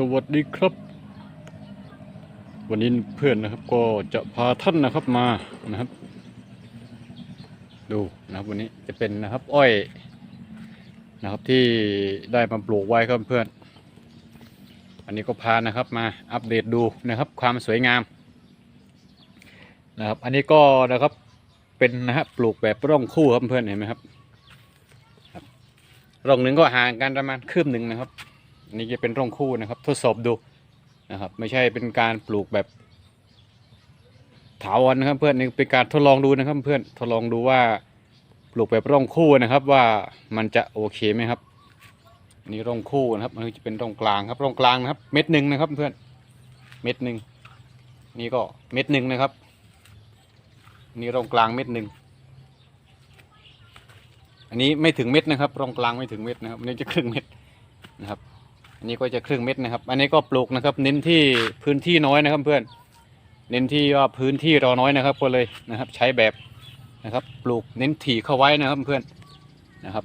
สวัสดีครับ วันนี้เพื่อนนะครับก็จะพาท่านนะครับมานะครับ ดูนะครับวันนี้จะเป็นนะครับอ้อยนะครับที่ได้มาปลูกไว้ครับเพื่อนอันนี้ก็พานะครับมาอัปเดตดูนะครับความสวยงามนะครับอันนี้ก็นะครับเป็นนะครับปลูกแบบร่องคู่ครับเพื่อนเห็นไหมครับร่องหนึ่งก็ห่างกันประมาณคืบหนึ่งนะครับ อันนี้จะเป็นร่องคู่นะครับ ทดสอบดูนะครับ ไม่ใช่เป็นการปลูกแบบถาวรนะครับ เพื่อนนี่เป็นการทดลองดูนะครับ เพื่อนทดลองดูว่าปลูกแบบร่องคู่นะครับ ว่ามันจะโอเคไหมครับนี่ร่องคู่นะครับมันจะเป็นร่องกลางครับร่องกลางนะครับ เม็ดหนึ่งนะครับ เพื่อนเม็ดหนึ่งนี่ก็เม็ดหนึ่งนะครับ นี่ร่องกลางเม็ดหนึ่งอันนี้ไม่ถึงเม็ดนะครับ ร่องกลางไม่ถึงเม็ดนะครับนนี้จะครึ่งเม็ดนะครับ อันนี้ก็จะครึ่งเม็ดนะครับ อันนี้ก็ปลูกนะครับ เน้นที่พื้นที่น้อยนะครับเพื่อน เน้นที่ว่าพื้นที่เราน้อยนะครับก็เลยนะครับ ใช้แบบนะครับ ปลูกเน้นถี่เข้าไว้นะครับเพื่อนนะครับ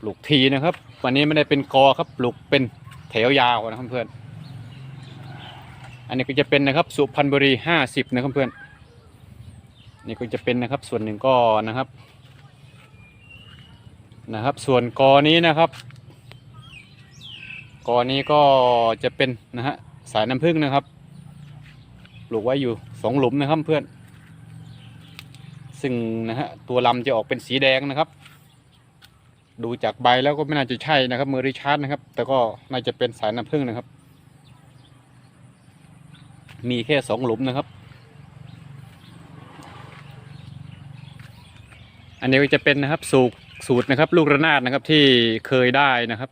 ปลูกทีนะครับ วันนี้ไม่ได้เป็นกอครับ ปลูกเป็นแถวยาวนะครับเพื่อน อันนี้ก็จะเป็นนะครับสุพรรณบุรีห้าสิบนะครับเพื่อน นี่ก็จะเป็นนะครับส่วนหนึ่งก็นะครับนะครับ ส่วนกอนี้นะครับ กอนี้ก็จะเป็นนะฮะสายน้ำผึ้งนะครับ ปลูกไว้อยู่สองหลุมนะครับเพื่อน ซึ่งนะฮะตัวลำจะออกเป็นสีแดงนะครับ ดูจากใบแล้วก็ไม่น่าจะใช่นะครับเมอริชาร์ดนะครับ แต่ก็น่าจะเป็นสายน้ำผึ้งนะครับ มีแค่สองหลุมนะครับ อันนี้ก็จะเป็นนะครับสูตรสูตรนะครับ ลูกระนาดนะครับที่เคยได้นะครับ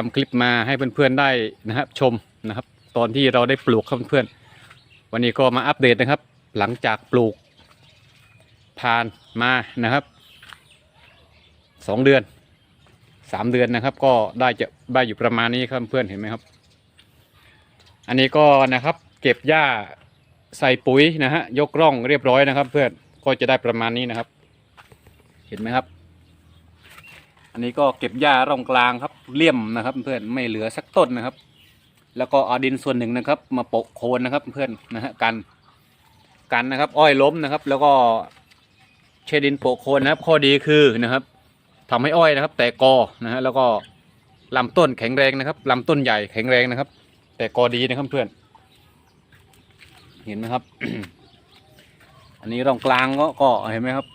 ทำคลิปมาให้เพื่อนๆได้นะครับ ชมนะครับ ตอนที่เราได้ปลูกครับเพื่อนๆวันนี้ก็มาอัปเดตนะครับ หลังจากปลูกผ่านมานะครับสองเดือนสามเดือนนะครับ ก็ได้จะได้อยู่ประมาณนี้ครับเพื่อนเห็นไหมครับ อันนี้ก็นะครับ เก็บหญ้าใส่ปุ๋ยนะฮะยกร่องเรียบร้อยนะครับ เพื่อนก็จะได้ประมาณนี้นะครับ เห็นไหมครับ อันนี้ก็เก็บหญ้าร่องกลางครับเลี่ยมนะครับ เพื่อนไม่เหลือสักต้นนะครับ แล้วก็เอาดินส่วนหนึ่งนะครับ มาโปะโคนนะครับ เพื่อนนะฮะกันกันนะครับ อ้อยล้มนะครับ แล้วก็เชดินโปะโคนนะครับ ข้อดีคือนะครับทำให้อ้อยนะครับ แตกกอนะฮะแล้วก็ลำต้นแข็งแรงนะครับลำต้นใหญ่แข็งแรงนะครับ แต่กอดีนะครับเพื่อน เห็นไหมครับ อันนี้ร่องกลางก็ก็เห็นไหมครับ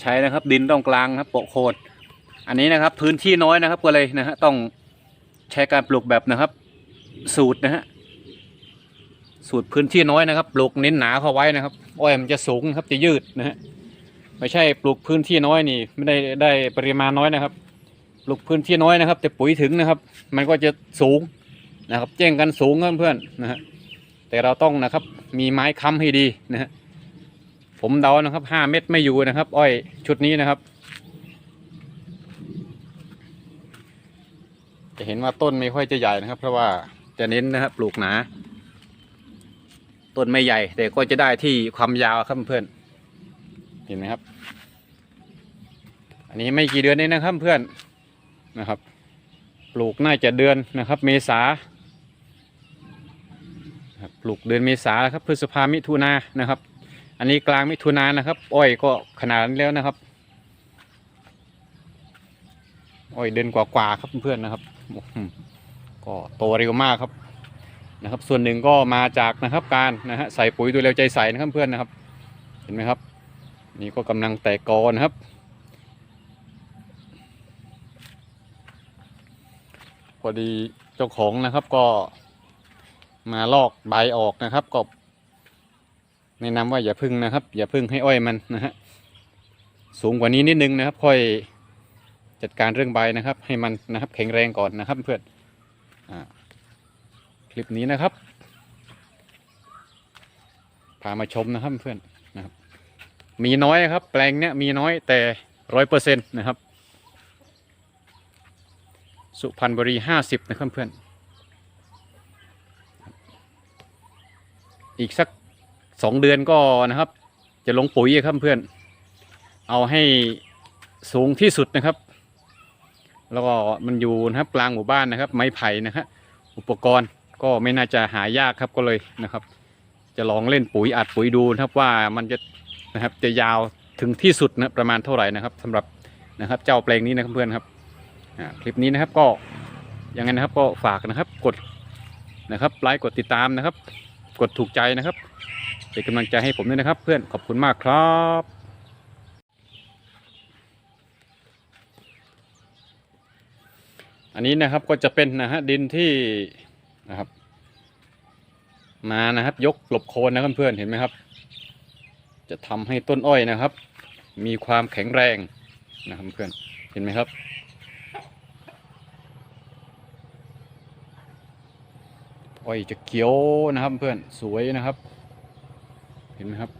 ใช้นะครับ ดินร่องกลางนะครับโปะโคน อันนี้นะครับพื้นที่น้อยนะครับก็เลยนะฮะต้องใช้การปลูกแบบนะครับ สูตรนะฮะสูตรพื้นที่น้อยนะครับ ปลูกเน้นหนาเข้าไว้นะครับอ้อยมันจะสูงครับจะยืดนะฮะไม่ใช่ปลูกพื้นที่น้อยนี่ ไม่ได้ได้ปริมาณน้อยนะครับ ปลูกพื้นที่น้อยนะครับ แต่ปุ๋ยถึงนะครับ มันก็จะสูงนะครับแจ้งกันสูงเพื่อนนะฮะแต่เราต้องนะครับมีไม้ค้ำให้ดีนะฮะผมเดานะครับห้าเม็ดไม่อยู่นะครับ อ้อยชุดนี้นะครับ จะเห็นว่าต้นไม่ค่อยจะใหญ่นะครับ เพราะว่าจะเน้นนะครับปลูกหนา ต้นไม่ใหญ่ แต่ก็จะได้ที่ความยาวครับเพื่อนเห็นไหมครับ อันนี้ไม่กี่เดือนเองนะครับเพื่อนนะครับ ปลูกน่าจะเดือนนะครับ เมษาปลูกเดือนเมษาครับพฤษภามิถุนานะครับ อันนี้กลางมิถุนานะครับ อ้อยก็ขนาดนั้นแล้วนะครับ อ้อยเดือนกว่าๆครับเพื่อนๆนะครับ ก็โตเร็วมากครับนะครับ ส่วนหนึ่งก็มาจากนะครับการนะฮะใส่ปุ๋ยดูแลใจใส่นะครับเพื่อนนะครับ เห็นไหมครับ นี่ก็กำลังแตกกอนะครับ พอดีเจ้าของนะครับก็มาลอกใบออกนะครับก็แนะนำว่าอย่าพึ่งนะครับ อย่าพึ่งให้อ้อยมันนะฮะสูงกว่านี้นิดนึงนะครับ ค่อย จัดการเรื่องใบนะครับ ให้มันนะครับแข็งแรงก่อนนะครับเพื่อนอคลิปนี้นะครับ พามาชมนะครับเพื่อนนะครับ มีน้อยครับ แปลงเนี้ยมีน้อยแต่ร้อยเปอร์เซ็นต์นะครับ สุพรรณบุรีห้าสิบนะครับเพื่อน อีกสักสองเดือนก็นะครับ จะลงปุ๋ยครับเพื่อน เอาให้สูงที่สุดนะครับ แล้วก็มันอยู่นะครับกลางหมู่บ้านนะครับ ไม้ไผ่นะครับอุปกรณ์ก็ไม่น่าจะหายากครับก็เลยนะครับ จะลองเล่นปุ๋ยอัดปุ๋ยดูนะครับว่ามันจะนะครับจะยาวถึงที่สุดนะประมาณเท่าไหร่นะครับสำหรับนะครับเจ้าแปลงนี้นะครับเพื่อนครับคลิปนี้นะครับก็ยังไงนะครับก็ฝากนะครับกดนะครับไลค์กดติดตามนะครับ กดถูกใจนะครับเป็นกำลังใจให้ผมด้วยนะครับ เพื่อนขอบคุณมากครับ อันนี้นะครับก็จะเป็นนะฮะดินที่นะครับ มานะครับ ยกหลบโคนนะครับเพื่อนเห็นไหมครับ จะทำให้ต้นอ้อยนะครับ มีความแข็งแรงนะครับเพื่อนเห็นไหมครับอ้อยจะเขียวนะครับเพื่อนสวยนะครับ เห็นไหมครับ